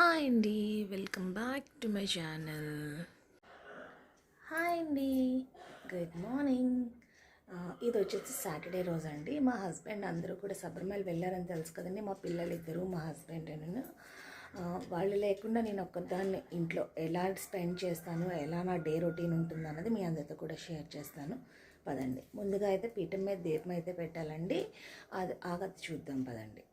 Hi అండి welcome back to my channel. Hi అండి. Good morning. ఇది వచ్చేసి సాటర్డే రోజు అండి. మా హస్బెండ్ అందరూ కూడా శబరిమల వెళ్ళారని తెలుసు కదండి. మా పిల్లలు ఇద్దరు మా హస్బెండ్ నేను. వాళ్ళు లేకుండా నేను ఒక్కదాన్ని ఇంట్లో ఎలా స్పెండ్ చేస్తాను ఎలా నా డే రొటీన్ ఉంటుంది అన్నది మీ అందరితో కూడా షేర్ చేస్తాను. పదండి. ముందుగా అయితే పీఠం మీద దీపం అయితే పెట్టాలండి. అది ఆగతి చూద్దాం పదండి.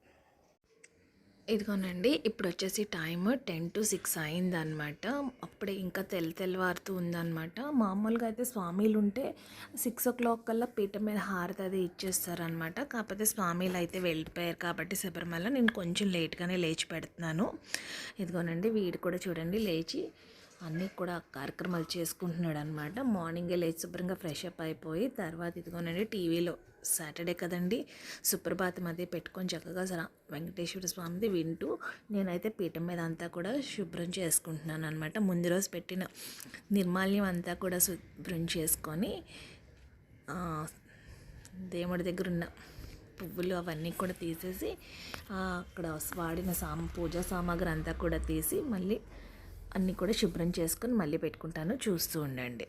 ఇదిగోనండి ఇప్పుడు వచ్చేసి టైం టెన్ టు సిక్స్ అయిందనమాట. అప్పుడే ఇంకా తెల్ల తెల్లవారుతూ ఉందన్నమాట మామూలుగా అయితే స్వామీలు ఉంటే సిక్స్ ఓ క్లాక్ కల్లా పీట మీద హారతి అది ఇచ్చేస్తారనమాట. కాకపోతే స్వామీలు అయితే వెళ్ళిపోయారు కాబట్టి శబరిమల నేను కొంచెం లేట్గానే లేచి పెడుతున్నాను. ఇదిగోనండి వీడు కూడా చూడండి లేచి అన్నీ కూడా కార్యక్రమాలు చేసుకుంటున్నాడు అనమాట మార్నింగే లేచి శుభ్రంగా ఫ్రెష్ అప్ అయిపోయి తర్వాత ఇదిగోనండి టీవీలో సాటర్డే కదండి. సుప్రభాతం అదే పెట్టుకొని చక్కగా సరా వెంకటేశ్వర స్వామిది వింటూ నేనైతే పీఠం మీద అంతా కూడా శుభ్రం చేసుకుంటున్నాను అనమాట ముందు రోజు పెట్టిన నిర్మాల్యం అంతా కూడా శుభ్రం చేసుకొని దేవుడి దగ్గర ఉన్న పువ్వులు అవన్నీ కూడా తీసేసి అక్కడ వాడిన సామ పూజా సామాగ్రి అంతా కూడా తీసి మళ్ళీ అన్నీ కూడా శుభ్రం చేసుకొని మళ్ళీ పెట్టుకుంటాను. చూస్తూ ఉండండి.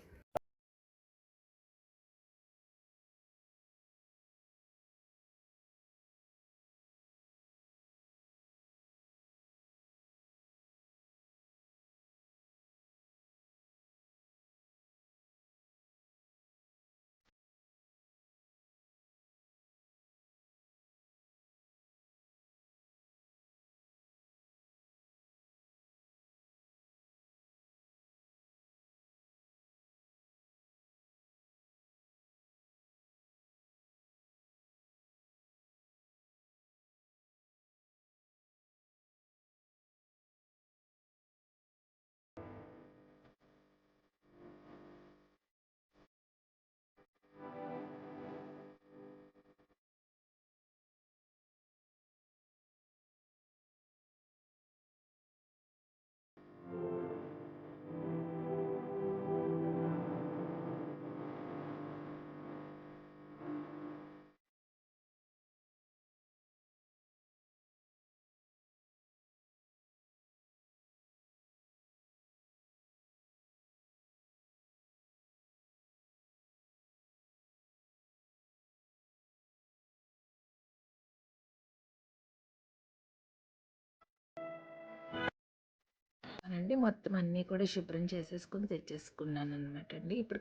అనండి మొత్తం అన్నీ కూడా శుభ్రం చేసేసుకుని తెచ్చేసుకున్నాను అనమాట అండి. ఇప్పుడు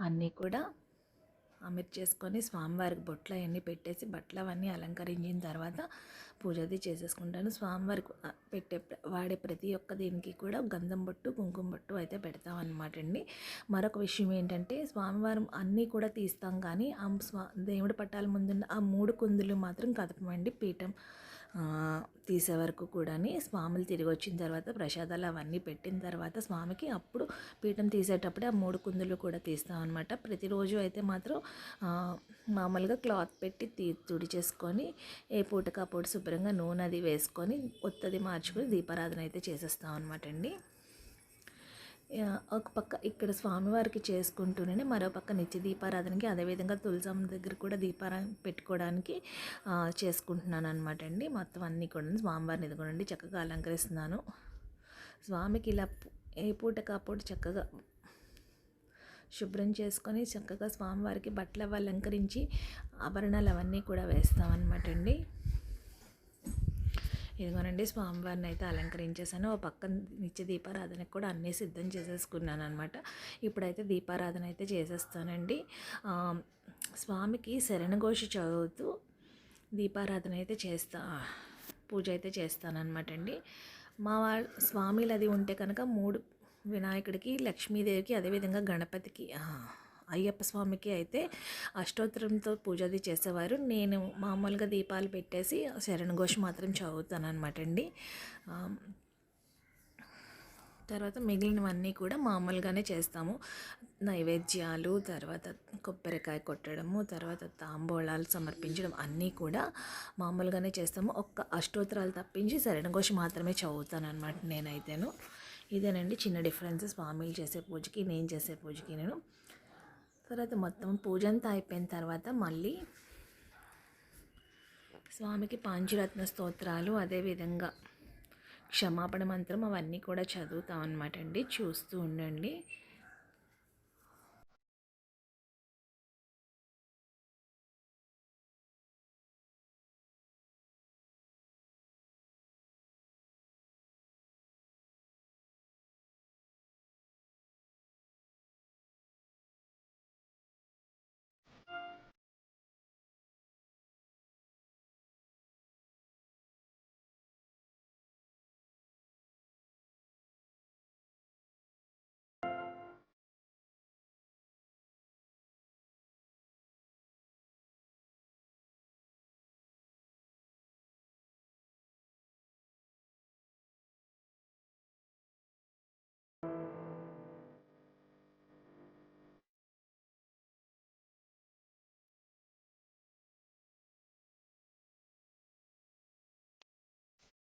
అన్నీ కూడా అమర్చేసుకొని స్వామివారికి బొట్లు అవన్నీ పెట్టేసి బట్టలు అవన్నీ అలంకరించిన తర్వాత పూజది చేసేసుకుంటాను. స్వామివారికి పెట్టే వాడే ప్రతి ఒక్క దీనికి కూడా గంధం బొట్టు కుంకుమ బొట్టు అయితే పెడతాం అనమాట అండి. మరొక విషయం ఏంటంటే స్వామివారం అన్నీ కూడా తీస్తాం కానీ ఆ స్వా దేవుడి పట్టాల ముందున్న ఆ మూడు కుందులు మాత్రం కదపమండి. పీఠం తీసే వరకు కూడాని స్వాములు తిరిగి వచ్చిన తర్వాత ప్రసాదాలు అవన్నీ పెట్టిన తర్వాత స్వామికి అప్పుడు పీఠం తీసేటప్పుడే ఆ మూడు కుందులు కూడా తీస్తాం అనమాట ప్రతిరోజు అయితే మాత్రం మామూలుగా క్లాత్ పెట్టి తీ తుడిచేసుకొని ఏ పూటకు ఆ శుభ్రంగా నూనె అది వేసుకొని కొత్తది మార్చుకొని దీపారాధన అయితే చేసేస్తాం అనమాట అండి. ఒక పక్క ఇక్కడ స్వామివారికి చేసుకుంటూనే మరో పక్క నిత్య దీపారాధనకి అదేవిధంగా తులసమ్మ దగ్గర కూడా దీపారా పెట్టుకోవడానికి చేసుకుంటున్నాను అనమాట అండి. మొత్తం అన్నీ కూడా స్వామివారిని ఎదుగునండి చక్కగా అలంకరిస్తున్నాను. స్వామికి ఇలా ఏ పూట కాపూట చక్కగా శుభ్రం చేసుకొని చక్కగా స్వామివారికి బట్టలు అవి అలంకరించి ఆభరణాలు అవన్నీ కూడా వేస్తామన్నమాట అండి. ఇదిగోనండి స్వామివారిని అయితే అలంకరించేసాను ఓ పక్కన నిత్య దీపారాధనకు కూడా అన్నీ సిద్ధం చేసేసుకున్నాను అనమాట ఇప్పుడైతే దీపారాధన అయితే చేసేస్తానండి. స్వామికి శరణఘోష చదువుతూ దీపారాధన అయితే చేస్తా పూజ అయితే చేస్తానన్నమాట అండి మా వాళ్ళ స్వామిలు అది ఉంటే కనుక మూడు వినాయకుడికి లక్ష్మీదేవికి అదేవిధంగా గణపతికి అయ్యప్ప స్వామికి అయితే అష్టోత్తరంతో పూజ అది చేసేవారు. నేను మామూలుగా దీపాలు పెట్టేసి శరణఘోష మాత్రం చదువుతాను అనమాట అండి తర్వాత మిగిలినవన్నీ కూడా మామూలుగానే చేస్తాము. నైవేద్యాలు తర్వాత కొబ్బరికాయ కొట్టడము తర్వాత తాంబోళాలు సమర్పించడం అన్నీ కూడా మామూలుగానే చేస్తాము. ఒక్క అష్టోత్తరాలు తప్పించి శరణఘోష మాత్రమే చదువుతాను అనమాట నేనైతేను. ఇదేనండి చిన్న డిఫరెన్స్ స్వామిలు చేసే పూజకి నేను చేసే పూజకి నేను తర్వాత మొత్తం పూజ అంతా అయిపోయిన తర్వాత మళ్ళీ స్వామికి పాంచురత్న స్తోత్రాలు అదేవిధంగా క్షమాపణ మంత్రం అవన్నీ కూడా చదువుతాం అనమాట అండి. చూస్తూ ఉండండి.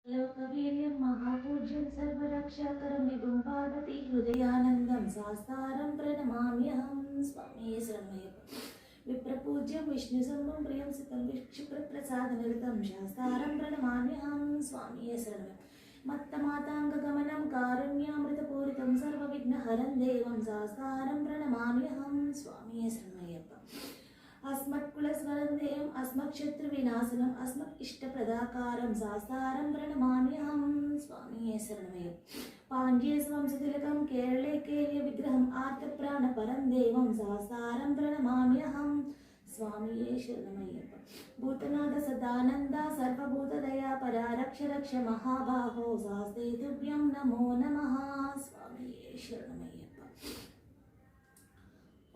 లోకవీర్యం మహాపూజ్యం సర్వరక్షాకరం విభుం పార్వతీ హృదయానందం సాస్తారం ప్రణమామ్యహం స్వామి శరణమయ్యప్ప విప్రపూజ్యం విష్ణు సంభం ప్రియం సితం విక్షుప్రసాదనిరతం శాస్తారం ప్రణమామ్యహం స్వామి శరణమయ్యప్ప మత్తమాతాంగమనం కారుణ్యామృతపూరితం సర్వవిఘ్నహరం దేవం సాస్తారం ప్రణమామ్యహం స్వామి శరణం అస్మక్ శత్రు వినాశనం అస్మక్ ఇష్ట ప్రదాకారం సాస్తారం ప్రణమామ్యహం స్వామి శరణమయ పాండ్యే స్వంశతిలకం కేరళే కేర్య విగ్రహం ఆర్త ప్రాణ పరం దేవం సాస్తారం ప్రణమామ్యహం స్వామియే శరణమయ్యప్ప భూతనాథ సదానంద సర్వభూతదయా పరారక్ష రక్ష మహాబాహో సాస్తే తుభ్యం నమో నమ స్వామియే శరణమయ్యప్ప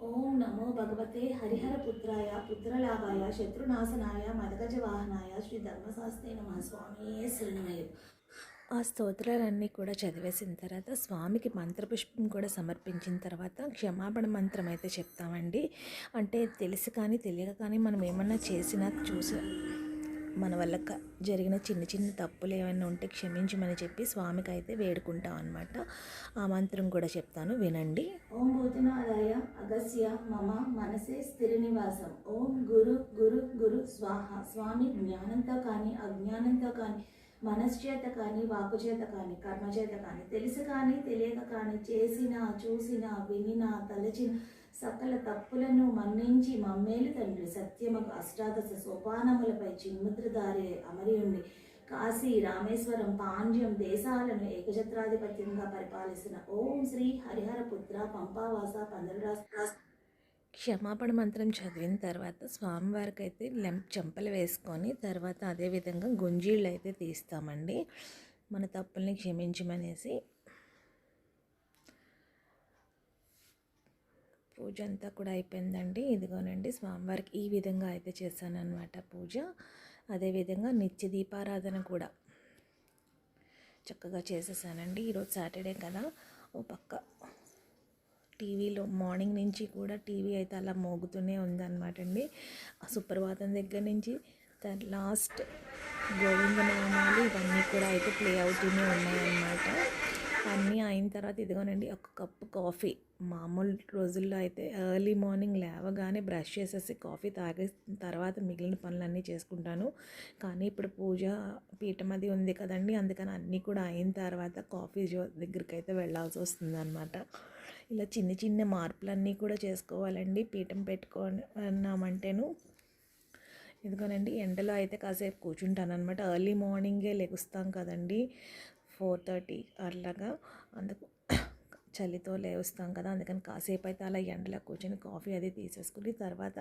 ఓం నమో భగవతే హరిహరపుత్రాయ పుత్రలాభాయ శత్రునాశనాయ మదగజవాహనాయ శ్రీ ధర్మశాస్త్రే నమ స్వామి శరణమయ్య. ఆ స్తోత్రాలన్నీ కూడా చదివేసిన తర్వాత స్వామికి మంత్రపుష్పం కూడా సమర్పించిన తర్వాత క్షమాపణ మంత్రం అయితే చెప్తామండి. అంటే తెలిసి కానీ తెలియక కానీ మనం ఏమన్నా చేసినా చూసా మన వల్ల జరిగిన చిన్న చిన్న తప్పులు ఏమైనా ఉంటే క్షమించమని చెప్పి స్వామికి అయితే వేడుకుంటాం అనమాట ఆ మంత్రం కూడా చెప్తాను వినండి. ఓం భూతనాదాయ అగస్య మమ మనసే స్థిర నివాసం. ఓం గురు గురు గురు స్వాహ. స్వామి జ్ఞానంతో కానీ అజ్ఞానంతో కానీ మనశ్చేత కానీ వాకు చేత కానీ కర్మ చేత కానీ తెలిసి కానీ తెలియక కానీ చేసినా చూసినా వినినా తలచిన సకల తప్పులను మన్నించి మమ్మేలు తండ్రి. సత్యముకు అష్టాదశ సోపానములపై చిన్ముద్రధారి అమరి ఉండి కాశీ రామేశ్వరం పాండ్యం దేశాలను ఏకఛత్రాధిపత్యంగా పరిపాలిస్తున్న ఓం శ్రీ హరిహర పుత్ర పంపావాస పందరరాష్ట్ర క్షమాపణ మంత్రం చదివిన తర్వాత స్వామివారికి అయితే లెం చెంపలు వేసుకొని తర్వాత అదేవిధంగా గుంజీళ్ళు అయితే తీస్తామండి. మన తప్పుల్ని క్షమించమనేసి పూజ అంతా కూడా అయిపోయిందండి. ఇదిగోనండి స్వామివారికి ఈ విధంగా అయితే చేశానన్నమాట పూజ. అదేవిధంగా నిత్య దీపారాధన కూడా చక్కగా చేసేసానండి. ఈరోజు సాటర్డే కదా. ఓ పక్క టీవీలో మార్నింగ్ నుంచి కూడా టీవీ అయితే అలా మోగుతూనే ఉందన్నమాట అండి సుప్రభాతం దగ్గర నుంచి లాస్ట్ గోవిందనామాలు ఇవన్నీ కూడా అయితే ప్లే అవుతూనే ఉన్నాయన్నమాట. అన్నీ అయిన తర్వాత ఇదిగోనండి ఒక కప్పు కాఫీ. మామూలు రోజుల్లో అయితే ఎర్లీ మార్నింగ్ లేవగానే బ్రష్ చేసేసి కాఫీ తాగేసిన తర్వాత మిగిలిన పనులన్నీ చేసుకుంటాను. కానీ ఇప్పుడు పూజ పీఠం అది ఉంది కదండి అందుకని అన్నీ కూడా అయిన తర్వాత కాఫీ దగ్గరికి అయితే వెళ్ళాల్సి వస్తుంది అనమాట ఇలా చిన్న చిన్న మార్పులన్నీ కూడా చేసుకోవాలండి పీఠం పెట్టుకున్నామంటేను. ఇదిగోనండి ఎండలో అయితే కాసేపు కూర్చుంటాను అనమాట ఎర్లీ మార్నింగే లెగుస్తాం కదండి. ఫోర్ థర్టీ అలాగా అందుకు చలితో లేవుస్తాం కదా అందుకని కాసేపు అయితే అలా ఎండలో కూర్చొని కాఫీ అది తీసేసుకుని తర్వాత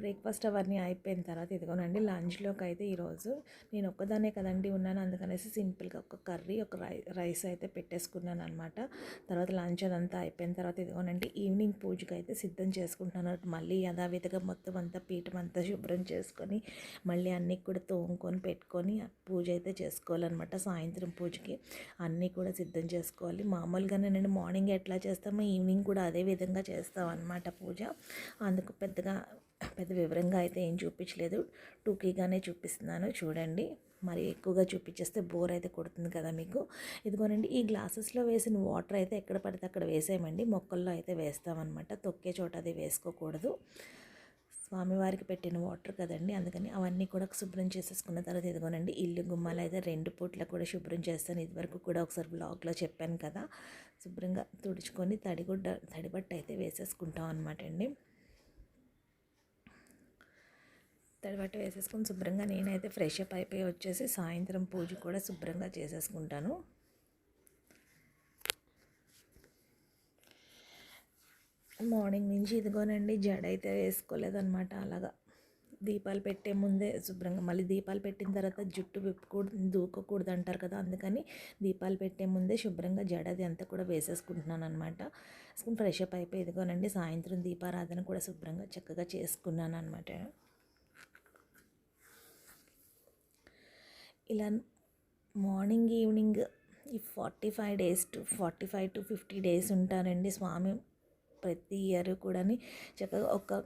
బ్రేక్ఫాస్ట్ అవన్నీ అయిపోయిన తర్వాత ఇదిగోనండి లంచ్లోకి అయితే ఈరోజు నేను ఒక్కదానే కదండి ఉన్నాను అందుకనేసి సింపుల్గా ఒక కర్రీ ఒక రైస్ అయితే పెట్టేసుకున్నాను అనమాట తర్వాత లంచ్ అదంతా అయిపోయిన తర్వాత ఇదిగోనండి ఈవినింగ్ పూజకి అయితే సిద్ధం చేసుకుంటున్నాను. మళ్ళీ యథావిధిగా మొత్తం అంతా పీఠం అంతా శుభ్రం చేసుకొని మళ్ళీ అన్నీ కూడా తోముకొని పెట్టుకొని పూజ అయితే చేసుకోవాలన్నమాట సాయంత్రం పూజకి. అన్నీ కూడా సిద్ధం చేసుకోవాలి. మామూలుగానే నేను మార్నింగ్ ఎట్లా చేస్తామో ఈవినింగ్ కూడా అదే విధంగా చేస్తాం అన్నమాట పూజ. అందుకు పెద్దగా పెద్ద వివరంగా అయితే ఏం చూపించలేదు. టూకీగానే చూపిస్తున్నాను చూడండి. మరి ఎక్కువగా చూపించేస్తే బోర్ అయితే కొడుతుంది కదా మీకు. ఇదిగోనండి ఈ గ్లాసెస్లో వేసిన వాటర్ అయితే ఎక్కడ పడితే అక్కడ వేసేయమండి. మొక్కల్లో అయితే వేస్తామన్నమాట. తొక్కే చోట అది వేసుకోకూడదు. స్వామివారికి పెట్టిన వాటర్ కదండి అందుకని అవన్నీ కూడా శుభ్రం చేసేసుకున్న తర్వాత ఇదిగోనండి ఇల్లు గుమ్మాలు అయితే రెండు పూట్ల కూడా శుభ్రం చేస్తాను. ఇదివరకు కూడా ఒకసారి బ్లాగ్లో చెప్పాను కదా శుభ్రంగా తుడుచుకొని తడిగుడ్డ తడిబట్ట అయితే వేసేసుకుంటాం అనమాట అండి. తడిబట్ట వేసేసుకొని శుభ్రంగా నేనైతే ఫ్రెష్ అప్ అయిపోయి వచ్చేసి సాయంత్రం పూజ కూడా శుభ్రంగా చేసేసుకుంటాను. మార్నింగ్ నుంచి ఇదిగోనండి జడ అయితే వేసుకోలేదనమాట అలాగా. దీపాలు పెట్టే ముందే శుభ్రంగా మళ్ళీ దీపాలు పెట్టిన తర్వాత జుట్టు విప్పకూడదు దూకకూడదు అంటారు కదా అందుకని దీపాలు పెట్టే ముందే శుభ్రంగా జడది అంతా కూడా వేసేసుకుంటున్నాను అనమాట ఫ్రెష్ అప్ అయిపోయి ఇదిగోనండి సాయంత్రం దీపారాధన కూడా శుభ్రంగా చక్కగా చేసుకున్నాను అనమాట ఇలా మార్నింగ్ ఈవినింగ్ ఈ forty five days to forty five to fifty days ఉంటారండి స్వామి ప్రతి ఇయర్ కూడా చక్కగా ఒక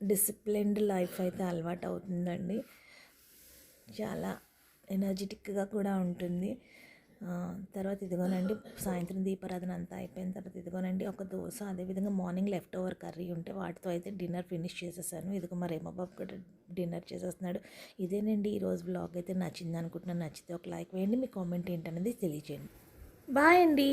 డిసిప్లిన్డ్ లైఫ్ అయితే అలవాటు అవుతుందండి. చాలా ఎనర్జెటిక్గా కూడా ఉంటుంది. తర్వాత ఇదిగోనండి సాయంత్రం దీపారాధన అంతా అయిపోయిన తర్వాత ఇదిగోనండి ఒక దోశ అదేవిధంగా మార్నింగ్ లెఫ్ట్ ఓవర్ కర్రీ ఉంటే వాటితో అయితే డిన్నర్ ఫినిష్ చేసేసాను. ఇదిగో మరి ఏమో కూడా డిన్నర్ చేసేస్తున్నాడు. ఇదేనండి ఈరోజు బ్లాగ్ అయితే నచ్చింది అనుకుంటున్నాను నచ్చితే ఒక లైక్ వేయండి మీ కామెంట్ ఏంటనేది తెలియజేయండి బాయ్ అండి.